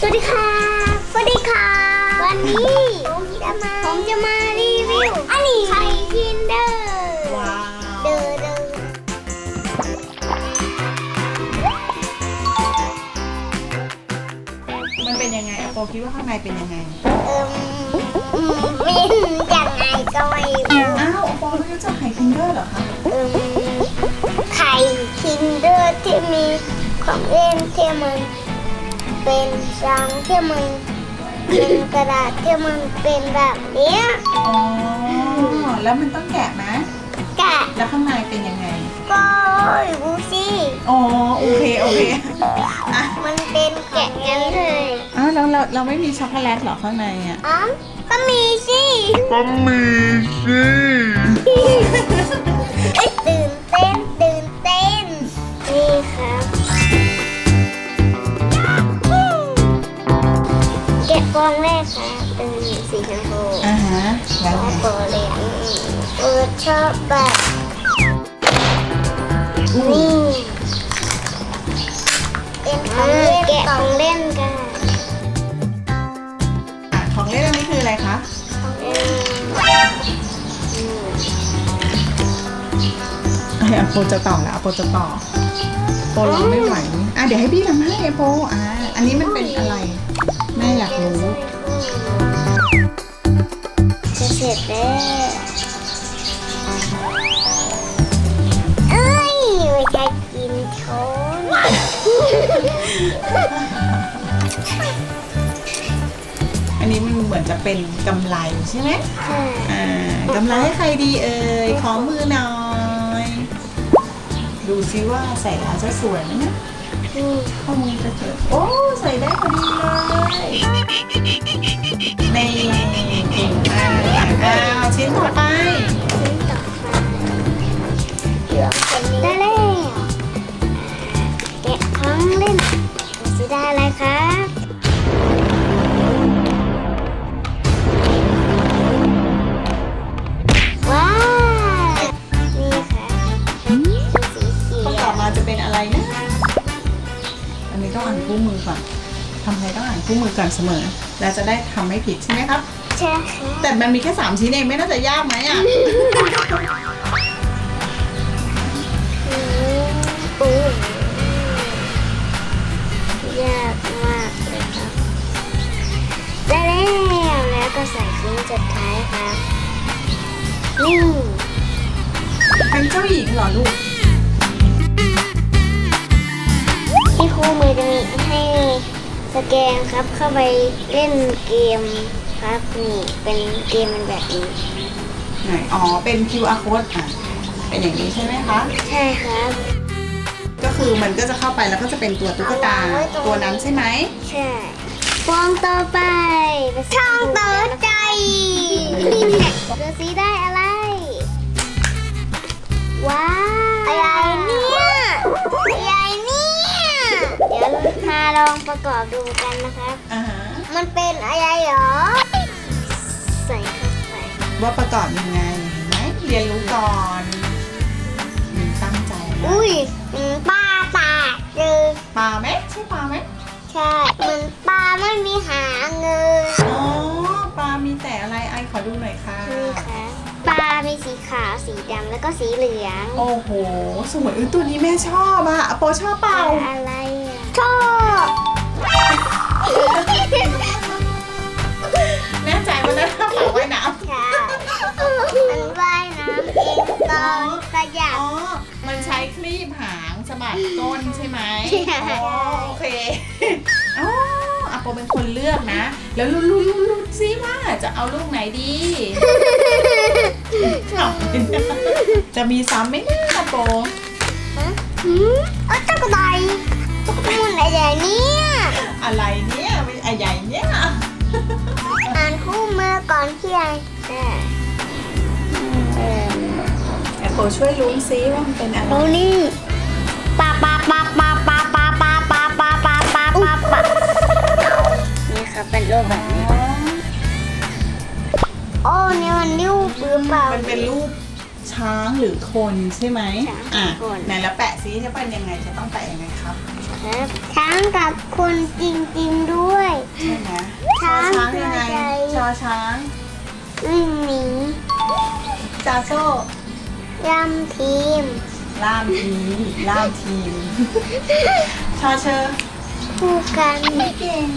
สวัสดีค่ะ สวัสดีค่ะ วันนี้ผมจะมาผมจะมารีวิวอันนี้ไข่คินเดอร์ว้าวเดอเดอมันเป็นยังไงอะโปคิดว่าข้างในเป็นยังไง เอิ่มอืมมินยังไงก็ไม่รู้อ้าวโปไม่รู้จักไข่คินเดอร์เหรอคะเอิ่มไข่คินเดอร์ที่มีของเล่นที่มัน เป็นรังที่มันเป็นกระดาษที่มันเป็นแบบเนี้ยอ๋อ แล้วมันต้องแกะไหมแกะแล้วข้างในเป็นยังไง ก็รู้สิอ๋อ โอเค โอเคอะมันเป็นแกะกันเลยอ้าวแล้วเราเราไม่มีช็อกโกแลตเหรอข้างในอะอ๋อก็มีสิก็มีสิเอ้ยตื่นเต้นตื่น กะกล่องแรกครับเป็นสีชมพูอ่าฮะแล้วไงโปรเหลียงเปิดชอบแบบอู้นี่เป็นของเล่นแกะของเล่นกันอะของเล่นอันนี้คืออะไรคะ เอออืมอะโปจะต่อแล้วโปจะต่อโปร้องไม่ไหวอะเดี๋ยวให้พี่ทำให้โปอะอันนี้มันเป็นอะไรแม่ อยากรู้ จะเสร็จแล้วเอ้ยไม่ใช่กินโชนอันนี้มันเหมือนจะเป็นกำไรใช่ไหมอ่ากำไรให้ใครดีเอ่ยขอมือหน่อย ดูซิว่าใส่แล้วจะสวยไหมนะ นี่ข้อมือจะเจอโอ้ใส่ได้พอดีเลยในเก่งมากอ้าวชิ้นต่อไป ชิ้นต่อไปเหลืองคนนี้ได้แล้วแกะของเล่นดูสิได้อะไรครับว้าวนี่ค่ะสีเขีประยกอมาจะเป็นอะไรนะอันนี้ ต้องอ่านคู่มือก่อนทำอะไรต้องอ่านคู่มือก่อนเสมอ แล้วจะได้ทำไม่ผิดใช่ไหมครับ ใช่ค่ะแต่มันมีแค่สามชิ้นเองไม่น่าจะยากไหมอะอืมอู้ยากมากเลยครับได้แล้วแล้วก็ใส่ชิ้นสุดท้ายครับนี่เป็นเจ้าหญิงเหรอลูก จะมีให้สแกนครับเข้าไปเล่นเกมครับนี่เป็นเกมมันแบบนี้ ไหนอ๋อ เป็น QR code อะ เป็นอย่างนี้ใช่ไหมคะ ใช่ครับก็คือมันก็จะเข้าไปแล้วก็จะเป็นตัวตุ๊กตาเอาไว้ตรงตัวนั้นใช่ไหมใช่ฟองต่อไปช่องต่อใจดูสิได้อะไร ลองประกอบดูกันนะครับอ่าฮะมันเป็นอะไรเหรอ ใส่เข้าไปว่าประกอบยังไงเห็นไหมเรียนรู้ก่อนอืมตั้งใจนะอุ้ยอืมปลาปากเลยปลาไหมใช่ปลาไหมใช่เหมือนปลาไม่มีหางเลยอ๋อปลามีแต่อะไรไอขอดูหน่อยค่ะ นี่ค่ะปลา มีสีขาวสีดำแล้วก็สีเหลืองโอ้โห สวยอุ้ยตัวนี้แม่ชอบอะโปชอบเปล่า อะไร อะชอบแน่ใจว่านั่นกระเป๋าว่ายน้ใช่มันว่ายน้ำเองตอนขยัำบอ๋อ มันใช้คลีบหางสะบัดก้นใช่ไหมอ๋อโอเคอ๋ออะโปเป็นคนเลือกนะ แล้วลุ้นลุ้นลุ้นซิว่าจะเอาลูกไหนดีจะมีซ้ำไหมเนะโปฮะหืมเอ้าตุ๊กตาตุ๊ก ตามันอะไรเนี่ยอะไรเนี่ยเป็นอะไรใหญ่เนี่ยอ่านคู่มือก่อนที่จะได้เออแต่โปช่วยลุ้นซิว่ามันเป็นอะไรดูนี่ปลาปลาปลาปลาปลาปลาปลาปลาปลาปลาปลาปลาปลานี่ครับเป็นรูปแบบนี้โอ้เนี่ยมันนิ้วปืนเปล่ามันเป็นรูปช้างหรือคนใช่ไหมช้างอะคนไหนแล้วแปะซิจะเป็นยังไงจะต้องแปะยังไงครับ คครับ ช้างกับคนจริงๆด้วย ใช่ไหมชอช้างช้างยังไงใหญ่ ชอช้างวิ่งหนีจาโซ่ยำทีม ล่ามทีมล่ามทีม ชอเชอร์คู่กันเก่ง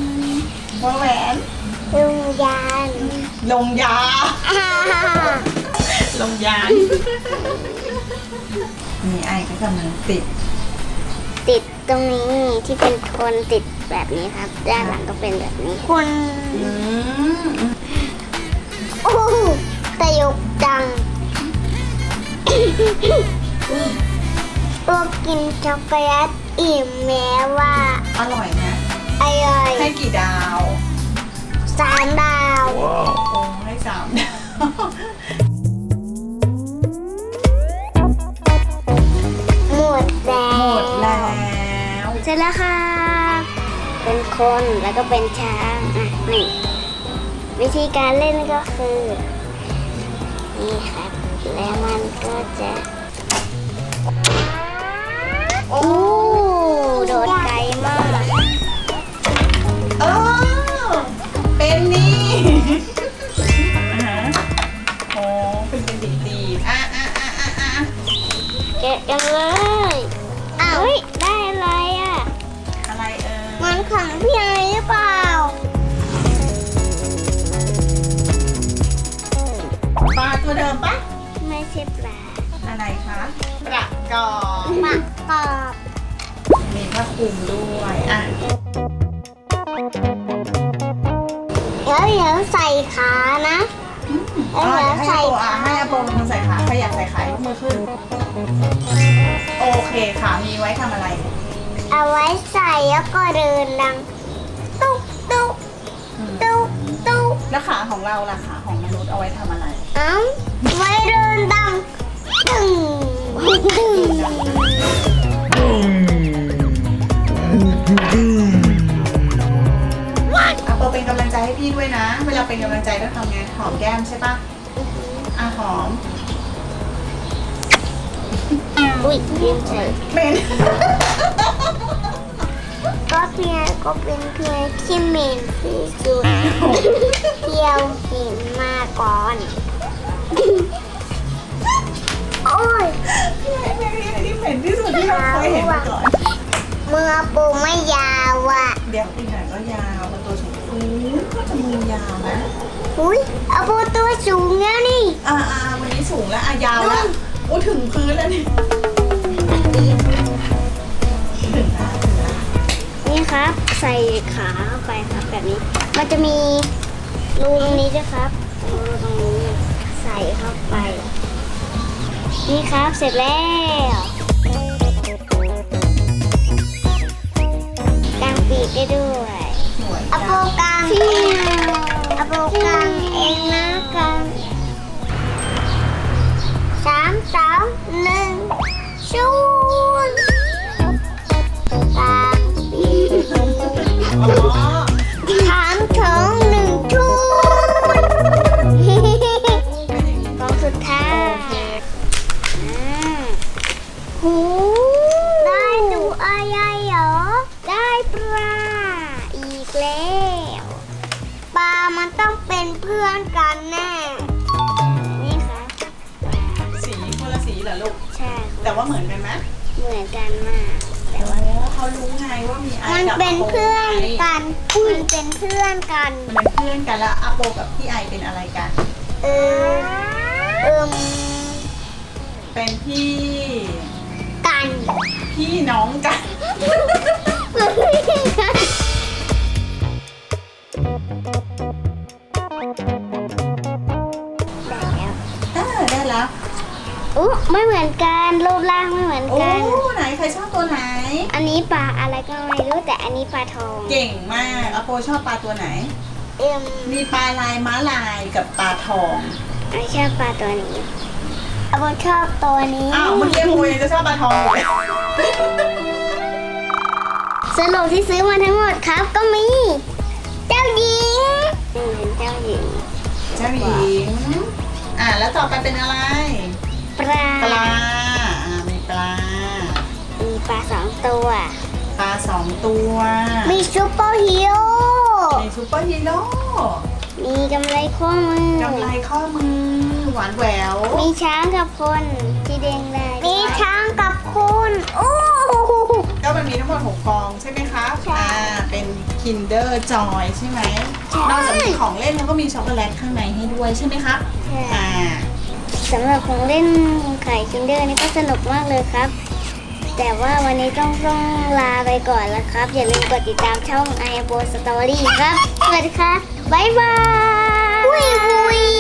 วอแหวนลุงยานลงยา อ่าลงยานนี่ไอ้ก็กำลังติด ติดตรงนี้ที่เป็นคนติดแบบนี้ครับ ด้านหลังก็เป็นแบบนี้คนอืมโอ้โหสยบจังตัวกินช็อกโกแลตอิ่มแม้ว่า อร่อยนะอร่อยให้กี่ดาวสามดาว ร็จแล้วครับเป็นคนแล้วก็เป็นช้างอะนี่วิธีการเล่นก็คือ นี่ครับ แล้วมันก็จะโอ้โดดไกลมากเออเป็นนี่อ่าฮะโอ้เป็นเป็นดีดีๆอะอะอะอะอะเก็บกันเลย ของพี่ไอหรือเปล่า ปลาตัวเดิมปะไม่ใช่ปลาอะไรคะประกอบปลากรอบมีผ้าคลุมด้วยอะเดี๋ยวเดี๋ยวใส่ขานะ อ๋อเออเดี๋ยวให้ใส่อาโปอะให้อาโปเป็นคนใส่ขาใครอยากใส่ขา ยกมือขึ้น โอเคค่ะ มีไว้ทำอะไร เอาไว้ใส่แล้วก็เดินดังตุ๊กตุ๊กอืมตุ๊กตุ๊กแล้วขาของเราล่ะขาของมนุษย์เอาไว้ทำอะไรเอ้าไว้เดินดังตึงตึงอาโปเป็นกำลังใจให้พี่ด้วยนะ เวลาเป็นกำลังใจต้องทำไงหอมแก้มใช่ปะอะหอมอุ้ยยืมใส่เป็น ก็เพียก็เป็นเพียที่เหม็นที่สุดเที่ยวหินมาก่อน โอ้ยที่เหม็นที่สุดที่เราเคยเห็นมาก่อนมือปูไม่ยาวอะ เดี๋ยวปีไหนก็ยาวมันตัวสูงฟื้นก็จะมือยาวนะอุ้ยเอาปูตัวสูงแล้วนี่ อ่าอ่าวันนี้สูงแล้วอะยาวแล้วโอ้ถึงพื้นแล้วนี่ นี่ครับ ใส่ขาเข้าไปครับแบบนี้ มันจะมีรูตรงนี้ด้วยครับรูตรงนี้ใส่เข้าไป นี่ครับเสร็จแล้วกางปีกได้ด้วยสวยอโปกางอโปกางเองนะกางสามสองหนึ่งชู พื่อนกันแน่ นี่ค่ะสีคนละสีเหรอลูก ใช่แต่ว่าเหมือนกันไหมเหมือนกันมาก แต่โอ้ว่าเขารู้ไงว่ามีไอมันกับเป็นอาโปเพื่อนไงกันมันเป็นเพื่อนกัน มันเป็นเพื่อนกันแล้วอาโปกับพี่ไอเป็นอะไรกัน เออเอิมเป็นพี่ กัน พี่น้องกัน ไม่เหมือนกันรูปร่างไม่เหมือนโอ้กัน ไหนใครชอบตัวไหน อันนี้ปลาอะไรก็ไม่รู้แต่อันนี้ปลาทอง เก่งมากอาโปชอบปลาตัวไหน เอิมมีปลาลายม้าลายกับปลาทองไม่ชอบปลาตัวนี้อาโบชอบตัวนี้อ้าวเมื่อกี้โมยังจะชอบปลาทองอยู่เลยสรุปที่ซื้อมาทั้งหมดครับก็มี เจ้าหญิงเป็นเจ้าหญิงเจ้าหญิงอ่าแล้วต่อไปเป็นอะไร ปลา ตัวปลาสองตัว มีซูเปอร์ฮีโร่ มีซูเปอร์ฮีโร่ มีกำไรข้อมือกำไรข้อมือ หวานแหวว มีช้างกับคนที่เด้งได้มีช้างกับคนโอ้โหก็มันมีทั้งหมด6ฟองใช่ไหมคะใช่อ่าเป็น Kinder Joy ใช่ไหมใช่นอกจากมีของเล่นแล้วก็มีช็อกโกแลตข้างในให้ด้วยใช่ไหมครับใช่อ่าสำหรับของเล่นไข่คินเดอร์นี่ก็สนุกมากเลยครับ แต่ว่าวันนี้ต้องต้องลาไปก่อนแล้วครับ อย่าลืมกดติดตามช่องไอโบสตอรี่ครับ สวัสดีครับบ๊ายบาย